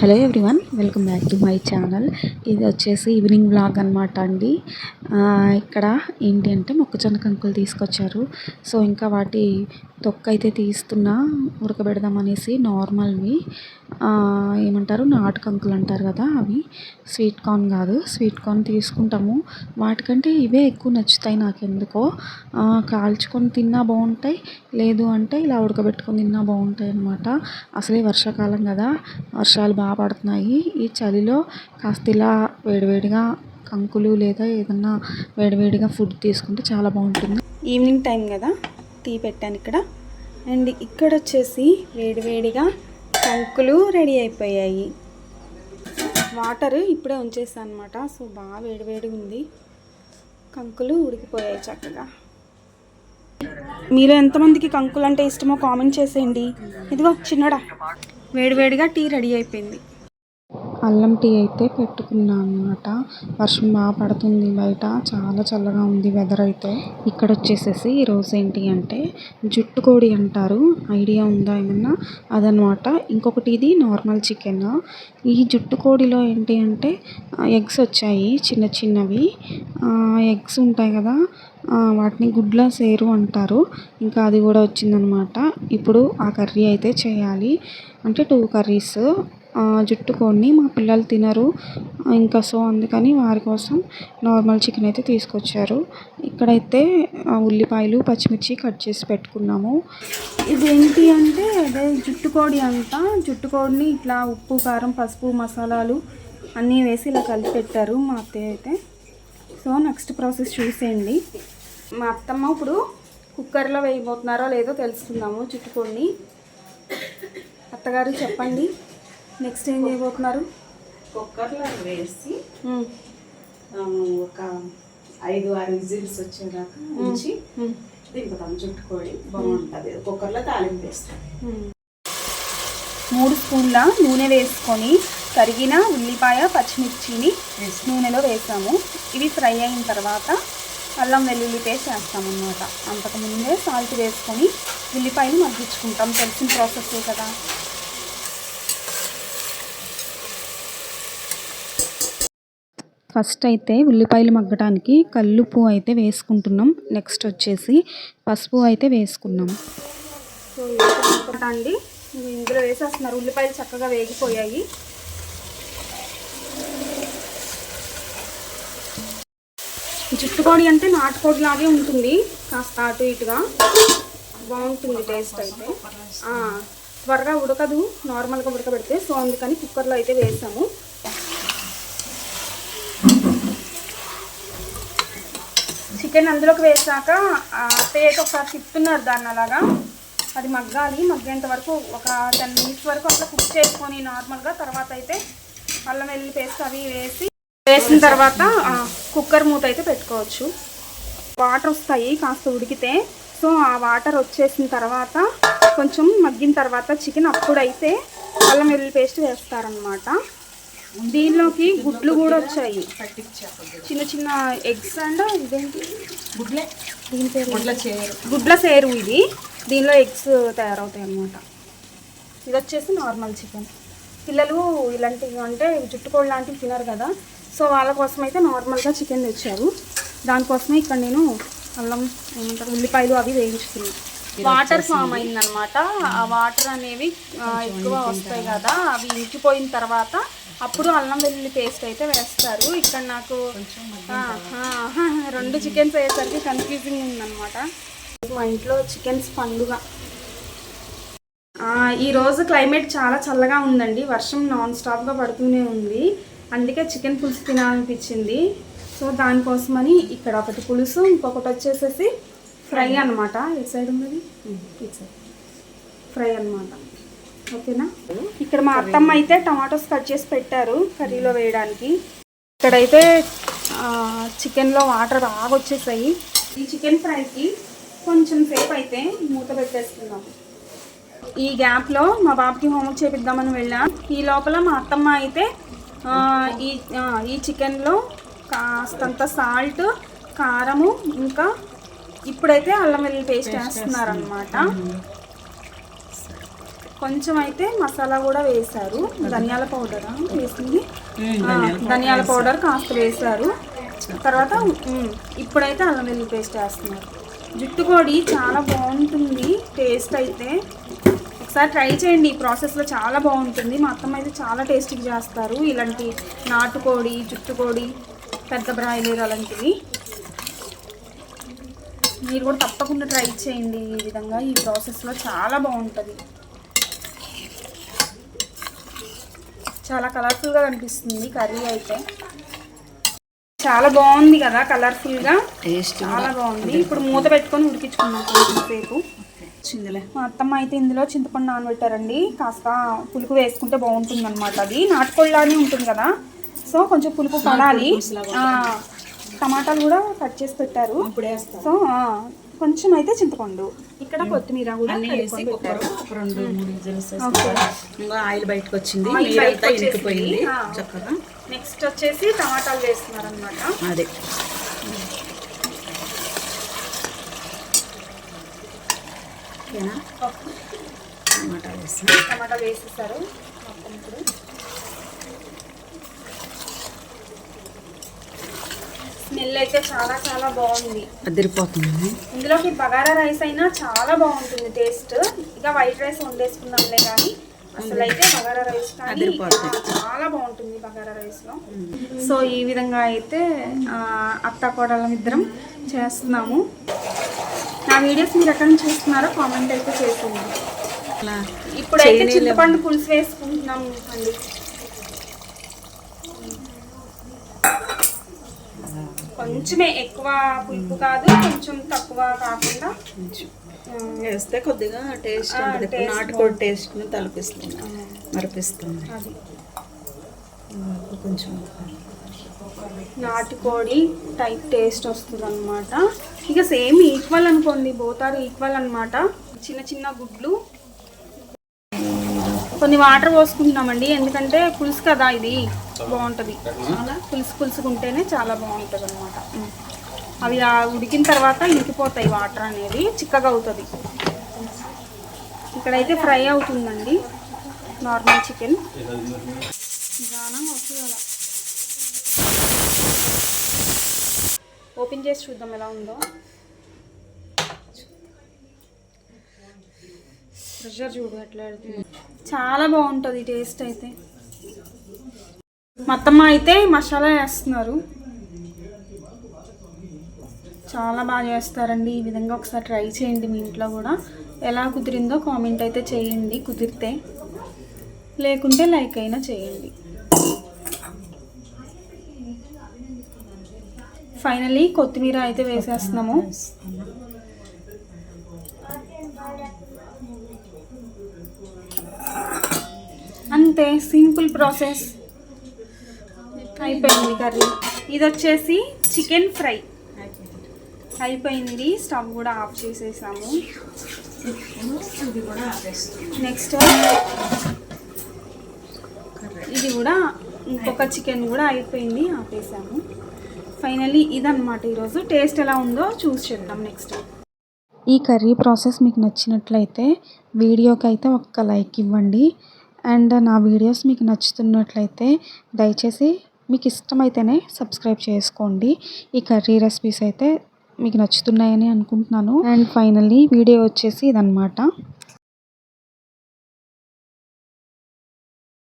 Hello everyone welcome back to my channel. ఇది వచ్చేసి evening vlog అనమాట అండి. ఇక్కడ ఏంటి అంటే మొక్కజొన్న కంకులు తీసుకొచ్చారు. సో ఇంకా వాటి తొక్క అయితే తీస్తున్నా ఉడకబెడదాం అనేసి నార్మల్వి. ఏమంటారు? నాటు కంకులు అంటారు కదా అవి. స్వీట్ కార్న్ కాదు. స్వీట్ కార్న్ తీసుకుంటాము. వాటికంటే ఇవే ఎక్కువ నచ్చుతాయి నాకు ఎందుకో కాల్చుకొని తిన్నా బాగుంటాయి. లేదు అంటే ఇలా ఉడకబెట్టుకొని తిన్నా బాగుంటాయి అన్నమాట. అసలే వర్షాకాలం కదా. వర్షాలు బాగా పడుతున్నాయి. ఈ చలిలో కాస్త ఇలా వేడివేడిగా కంకులు లేదా ఏదన్నా వేడివేడిగా ఫుడ్ తీసుకుంటే చాలా బాగుంటుంది. ఈవినింగ్ టైం కదా. టీ పెట్టాను ఇక్కడ. అండ్ ఇక్కడ వచ్చేసి వేడివేడిగా కంకులు రెడీ అయిపోయాయి. వాటర్ ఇప్పుడే ఉంచేసాను అనమాట సో బాగా వేడివేడిగా ఉంది. కంకులు ఉడికిపోయాయి చక్కగా. మీరు ఎంతమందికి కంకులు అంటే ఇష్టమో కామెంట్ చేసేయండి. ఇదిగో చిన్నడా. వేడివేడిగా టీ రెడీ అయిపోయింది. అల్లం టీ అయితే పెట్టుకున్నాను అనమాట వర్షం బాగా పడుతుంది బయట. చాలా చల్లగా ఉంది వెదర్ అయితే. ఇక్కడ వచ్చేసేసి ఈరోజు ఏంటి అంటే జుట్టు కోడి అంటారు. ఐడియా ఉందా ఏమన్నా? అదనమాట ఇంకొకటి ఇది నార్మల్ చికెన్ ఈ జుట్టు కోడిలో ఏంటి అంటే ఎగ్స్ వచ్చాయి చిన్న చిన్నవి. ఎగ్స్ ఉంటాయి కదా వాటిని గుడ్ల సేరు అంటారు. ఇంకా అది కూడా వచ్చిందనమాట ఇప్పుడు ఆ కర్రీ అయితే చేయాలి. అంటే టూ కర్రీస్ జుట్టు మా పిల్లలు తినరు. ఇంకా సో అందుకని వారి కోసం నార్మల్ చికెన్ అయితే తీసుకొచ్చారు. ఇక్కడైతే ఉల్లిపాయలు పచ్చిమిర్చి కట్ చేసి పెట్టుకున్నాము. ఇదేంటి అంటే అదే జుట్టుకోడి అంతా. అంట ఇట్లా ఉప్పు కారం పసుపు మసాలాలు అన్నీ వేసి ఇలా కలిపి పెట్టారు మా అత్తయ్య అయితే. సో నెక్స్ట్ ప్రాసెస్ చూసేయండి. మా అత్తమ్మ ఇప్పుడు కుక్కర్లో వేయబోతున్నారో లేదో తెలుసుకుందాము చుట్టుకోండి అత్తగారు చెప్పండి. నెక్స్ట్ ఏం చేయబోతున్నారు? కుక్కర్లో వేసి ఒక ఐదు ఆరు విజిల్స్ వచ్చేదాకా ఉంచి. దింపుతాం చుట్టుకోడి బాగుంటుంది. కుక్కర్లో తాలింపు వేస్తాం. మూడు స్పూన్ల నూనె వేసుకొని తరిగిన ఉల్లిపాయ పచ్చిమిర్చిని నూనెలో వేసాము. ఇవి ఫ్రై అయిన తర్వాత అల్లం వెల్లుల్లి పేస్ట్ వేస్తాం అన్నమాట అంతకుముందే సాల్ట్ వేసుకొని ఉల్లిపాయలు మగ్గించుకుంటాం. తెలిసిన ప్రాసెస్ కదా. ఫస్ట్ అయితే ఉల్లిపాయలు మగ్గడానికి కల్లుపు అయితే వేసుకుంటున్నాం. నెక్స్ట్ వచ్చేసి పసుపు అయితే వేసుకున్నాం. సో అండి. ఇందులో వేసేస్తున్నారు. ఉల్లిపాయలు చక్కగా వేగిపోయాయి. జుట్టుకోడి అంటే నాటుకోడి లాగే ఉంటుంది. కాస్త అటు ఇటుగా. బాగుంటుంది టేస్ట్ అయితే. త్వరగా ఉడకదు. నార్మల్గా ఉడకబెడితే సో అందుకని కుక్కర్లో అయితే వేసాము. చికెన్ అందులోకి వేసాక పేక ఒకసారి తిప్పుతున్నారు దాన్ని అలాగా. అది మగ్గాలి మగ్గేంత వరకు ఒక టెన్ మినిట్స్ వరకు అట్లా కుక్ చేసుకొని నార్మల్గా తర్వాత అయితే అల్లం వెల్లుల్లి పేస్ట్ అవి వేసి వేసిన తర్వాత కుక్కర్ మూత అయితే పెట్టుకోవచ్చు. వాటర్ వస్తాయి కాస్త ఉడికితే. సో ఆ వాటర్ వచ్చేసిన తర్వాత కొంచెం మగ్గిన తర్వాత చికెన్ అప్పుడైతే అల్లం వెల్లుల్లి పేస్ట్ వేస్తారనమాట దీనిలోకి గుడ్లు కూడా వచ్చాయి. చిన్న చిన్న ఎగ్స్ అండ్ ఇదేంటి? గుడ్లే? దీని పేరు గుడ్ల సేరు ఇది. దీనిలో ఎగ్స్ తయారవుతాయి అన్నమాట ఇది వచ్చేసి నార్మల్ చికెన్. పిల్లలు ఇలాంటివి అంటే జుట్టుకోళ్ళు లాంటివి తినరు కదా. సో వాళ్ళ కోసం అయితే నార్మల్గా చికెన్ తెచ్చారు. దానికోసమే ఇక్కడ నేను అల్లం ఏమంటారు ఉల్లిపాయలు అవి వేయించుతున్నాను వాటర్ ఫామ్ అయిందనమాట ఆ వాటర్ అనేవి ఎక్కువ వస్తాయి కదా. అవి ఇంకిపోయిన తర్వాత అప్పుడు అల్లం వెల్లుల్లి పేస్ట్ అయితే వేస్తారు. ఇక్కడ నాకు రెండు చికెన్స్ అయ్యేసరికి కన్ఫ్యూజింగ్ ఉందన్నమాట. మా ఇంట్లో చికెన్స్ పండుగ. ఈరోజు క్లైమేట్ చాలా చల్లగా ఉందండి. వర్షం నాన్ స్టాప్గా పడుతూనే ఉంది. అందుకే చికెన్ పులుసు తినాలనిపించింది. సో దానికోసమని ఇక్కడ ఒకటి పులుసు ఇంకొకటి వచ్చేసేసి ఫ్రై అనమాట ఇటు సైడ్ ఉన్నది? ఇటు సైడ్. ఫ్రై అనమాట ఓకేనా? ఇక్కడ మా అత్తమ్మ అయితే టమాటోస్ కట్ చేసి పెట్టారు కర్రీలో వేయడానికి. ఇక్కడైతే చికెన్లో వాటర్ బాగా వచ్చేసాయి. ఈ చికెన్ ఫ్రైకి కొంచెం సేపు అయితే మూత పెట్టేసుకుందాం. ఈ గ్యాప్లో మా బాబుకి హోంవర్క్ చేపిద్దామని వెళ్ళాం. ఈ లోపల మా అత్తమ్మ అయితే ఈ ఈ చికెన్లో కాస్తంత సాల్ట్ కారము ఇంకా ఇప్పుడైతే అల్లం వెల్లుల్లి పేస్ట్ వేస్తున్నారనమాట కొంచెం అయితే మసాలా కూడా వేశారు. ధనియాల పౌడర్ వేసింది. ధనియాల పౌడర్ కాస్త వేశారు. తర్వాత ఇప్పుడైతే అల్లం వెల్లుల్లి పేస్ట్ వేస్తున్నారు. జుట్టు కోడి చాలా బాగుంటుంది. టేస్ట్ అయితే ఒకసారి ట్రై చేయండి. ఈ ప్రాసెస్లో చాలా బాగుంటుంది. మా అత్తమ్మ అయితే చాలా టేస్టీగా చేస్తారు. ఇలాంటి నాటుకోడి జుట్టుకోడి పెద్ద బ్రాయిలర్ అలాంటివి. మీరు కూడా తప్పకుండా ట్రై చేయండి. ఈ విధంగా ఈ ప్రాసెస్లో చాలా బాగుంటుంది. చాలా కలర్ఫుల్గా కనిపిస్తుంది కర్రీ అయితే. చాలా బాగుంది కదా కలర్ఫుల్గా టేస్ట్ చాలా బాగుంది. ఇప్పుడు మూత పెట్టుకొని ఉడికించుకున్నాం కొంచెం సేపు. వచ్చిందిలే. మా అత్తమ్మ అయితే ఇందులో చింతపండు నానబెట్టారండి. కాస్త పులుపు వేసుకుంటే బాగుంటుంది అనమాట అది. నాటుకోళ్ళలానే ఉంటుంది కదా. సో కొంచెం పులుపు పడాలి. టమాటాలు కూడా కట్ చేసి పెట్టారు. సో కొంచెం అయితే చింతపండు. ఇక్కడ కొత్తిమీర కూడా అన్నీ వేసి కుక్కర్ రెండు మూడు విజిల్స్. ఇంకా ఆయిల్ బయటకు వచ్చింది నీరంతా. ఇంకిపోయింది. చక్కగా. నెక్స్ట్ వచ్చేసి టమాటాలు వేస్తున్నారు అనమాట అదే. ఓకేనా? టమాటా వేస్తాం టమాటాలు వేసేసారు. మొత్తం ఇప్పుడు స్మెల్ అయితే చాలా చాలా బాగుంది. అదిరిపోతుంది. ఇందులోకి బగారా రైస్ అయినా చాలా బాగుంటుంది టేస్ట్. ఇక వైట్ రైస్ వండేసుకుందాంలే కానీ అసలు అయితే బగారా రైస్ కానీ చాలా బాగుంటుంది బగారా రైస్లో. సో ఈ విధంగా అయితే అత్త కోడళ్ళ ఇద్దరం చేస్తున్నాము. నా వీడియోస్ మీరు ఎక్కడ నుంచి చూస్తున్నారో కామెంట్ అయితే చేసింది ఇప్పుడైతే. చింతపండు పులుసు వేసుకుంటున్నాం అండి. కొంచెమే ఎక్కువ పులుపు కాదు కొంచెం తక్కువ కాకుండా వేస్తే కొద్దిగా టేస్ట్ నాటుకోడి టేస్ట్ని తలపిస్తుంది. మరిపిస్తుంది. అది. కొంచెం నాటుకోడి టైప్ టేస్ట్ వస్తుంది అనమాట ఇక సేమ్ ఈక్వల్ అనుకోండి బోతారు ఈక్వల్ అన్నమాట. చిన్న చిన్న గుడ్లు. కొన్ని వాటర్ పోసుకుంటున్నామండి ఎందుకంటే పులుసు కదా ఇది. బాగుంటుంది. పులుసు పులుసుకుంటేనే చాలా బాగుంటుంది అనమాట అవి ఆ ఉడికిన తర్వాత ఇంకిపోతాయి వాటర్ అనేది చిక్కగా అవుతుంది. ఇక్కడైతే ఫ్రై అవుతుందండి. Normal chicken. నిదానంగా వస్తుంది అలా ఓపెన్ చేసి చూద్దాం ఎలా ఉందో. ప్రెషర్ చూడు ఎట్లా చాలా బాగుంటుంది టేస్ట్ అయితే. మొత్తం అయితే మసాలా వేస్తున్నారు. చాలా బాగా చేస్తారండి. ఈ విధంగా ఒకసారి ట్రై చేయండి మీ ఇంట్లో కూడా. ఎలా కుదిరిందో కామెంట్ అయితే చేయండి. కుదిరితే లేకుంటే లైక్ అయినా చేయండి. ఫైనలీ కొత్తిమీర అయితే వేసేస్తున్నాము. అంతే సింపుల్ ప్రాసెస్. అయిపోయింది కర్రీ. ఇది వచ్చేసి చికెన్ ఫ్రై అయిపోయింది. స్టవ్ కూడా ఆఫ్ చేసేసాము. ఇది కూడా నెక్స్ట్ ఇది కూడా ఇంకొక చికెన్ కూడా అయిపోయింది. ఆపేసాము. ఫైనలీ ఇదన్నమాట ఈరోజు. టేస్ట్ ఎలా ఉందో చూసి చెప్దాం నెక్స్ట్ ఈ కర్రీ ప్రాసెస్ మీకు నచ్చినట్లయితే వీడియోకి అయితే ఒక్క లైక్ ఇవ్వండి. అండ్ నా వీడియోస్ మీకు నచ్చుతున్నట్లయితే దయచేసి మీకు ఇష్టమైతేనే సబ్స్క్రైబ్ చేసుకోండి. ఈ కర్రీ రెసిపీస్ అయితే మీకు నచ్చుతున్నాయని అనుకుంటున్నాను. అండ్ ఫైనల్లీ వీడియో వచ్చేసి ఇదన్నమాట.